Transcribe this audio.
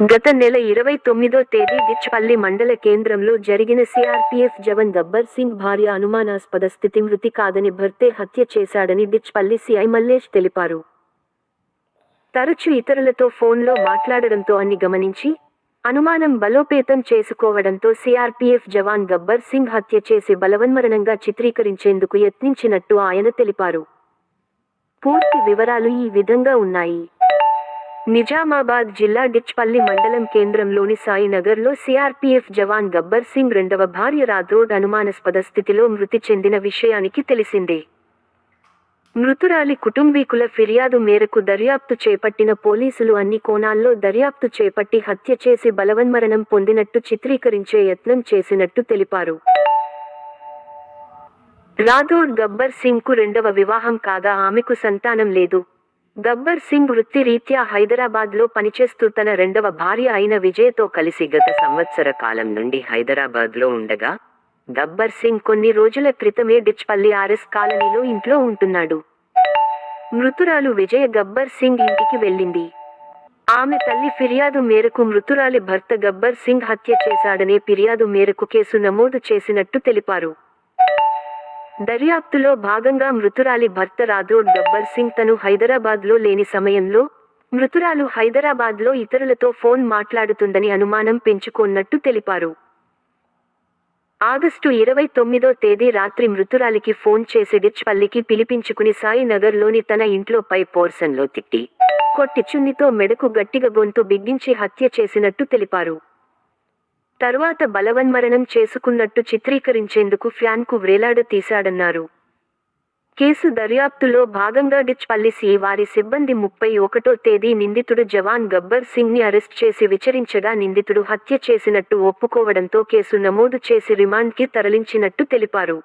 గత నెల ఇరవై తొమ్మిదో తేదీ దిచ్పల్లి మండల కేంద్రంలో జరిగిన సిఆర్పీఎఫ్ జవన్ గబ్బర్ సింగ్ భార్య అనుమానాస్పద స్థితి మృతి కాదని భర్తే హత్య చేశాడని దిచ్పల్లి సిఐ మల్లేష్ తెలిపారు. తరచు ఇతరులతో ఫోన్లో మాట్లాడడంతో అని గమనించి అనుమానం బలోపేతం చేసుకోవడంతో సిఆర్పీఎఫ్ జవాన్ గబ్బర్ సింగ్ హత్య చేసి బలవన్మరణంగా చిత్రీకరించేందుకు యత్నించినట్టు ఆయన తెలిపారు. పూర్తి వివరాలు ఈ విధంగా ఉన్నాయి. నిజామాబాద్ జిల్లా డిచ్పల్లి మండలం కేంద్రంలోని సాయినగర్లో సిఆర్పీఎఫ్ జవాన్ గబ్బర్ సింగ్ రెండవ భార్య రాథోడ్ అనుమానాస్పద స్థితిలో మృతి చెందిన విషయానికి తెలిసిందే. మృతురాలి కుటుంబీకుల ఫిర్యాదు మేరకు దర్యాప్తు చేపట్టిన పోలీసులు అన్ని కోణాల్లో దర్యాప్తు చేపట్టి హత్య చేసి బలవన్మరణం పొందినట్టు చిత్రీకరించే యత్నం చేసినట్టు తెలిపారు. రాథోడ్ గబ్బర్ సింగ్కు రెండవ వివాహం కాగా ఆమెకు సంతానం లేదు. గబ్బర్ సింగ్ వృత్తిరీత్యా హైదరాబాద్లో పనిచేస్తూ తన రెండవ భార్య అయిన విజయ్తో కలిసి గత సంవత్సర కాలం నుండి హైదరాబాద్లో ఉండగా గబ్బర్ సింగ్ కొన్ని రోజుల క్రితమే డిచ్పల్లి ఆర్ఎస్ కాలనీలో ఇంట్లో ఉంటున్నాడు. మృతురాలు విజయ గబ్బర్ సింగ్ ఇంటికి వెళ్ళింది. ఆమె తల్లి ఫిర్యాదు మేరకు మృతురాలి భర్త గబ్బర్ సింగ్ హత్య చేశాడనే ఫిర్యాదు మేరకు కేసు నమోదు చేసినట్టు తెలిపారు. దర్యాప్తులో భాగంగా మృతురాలి భర్త రాథోడ్ గబ్బర్ సింగ్ తను హైదరాబాద్లో లేని సమయంలో మృతురాలు హైదరాబాద్లో ఇతరులతో ఫోన్ మాట్లాడుతుందని అనుమానం పెంచుకున్నట్టు తెలిపారు. ఆగస్టు ఇరవై తొమ్మిదో తేదీ రాత్రి మృతురాలికి ఫోన్ చేసి డిచ్పల్లికి పిలిపించుకుని సాయినగర్లోని తన ఇంట్లో పై పోర్సన్లో తిట్టి కొట్టి చున్నితో మెడకు గట్టిగా గొంతు బిగించి హత్య చేసినట్టు తెలిపారు. తరువాత బలవన్మరణం చేసుకున్నట్టు చిత్రీకరించేందుకు ఫ్యాన్కు వ్రేలాడ తీశాడన్నారు. కేసు దర్యాప్తులో భాగంగా డిచ్ పల్లిసి వారి సిబ్బంది ముప్పై ఒకటో తేదీ నిందితుడు జవాన్ గబ్బర్ సింగ్ని అరెస్ట్ చేసి విచరించగా నిందితుడు హత్య చేసినట్టు ఒప్పుకోవడంతో కేసు నమోదు చేసి రిమాండ్కి తరలించినట్టు తెలిపారు.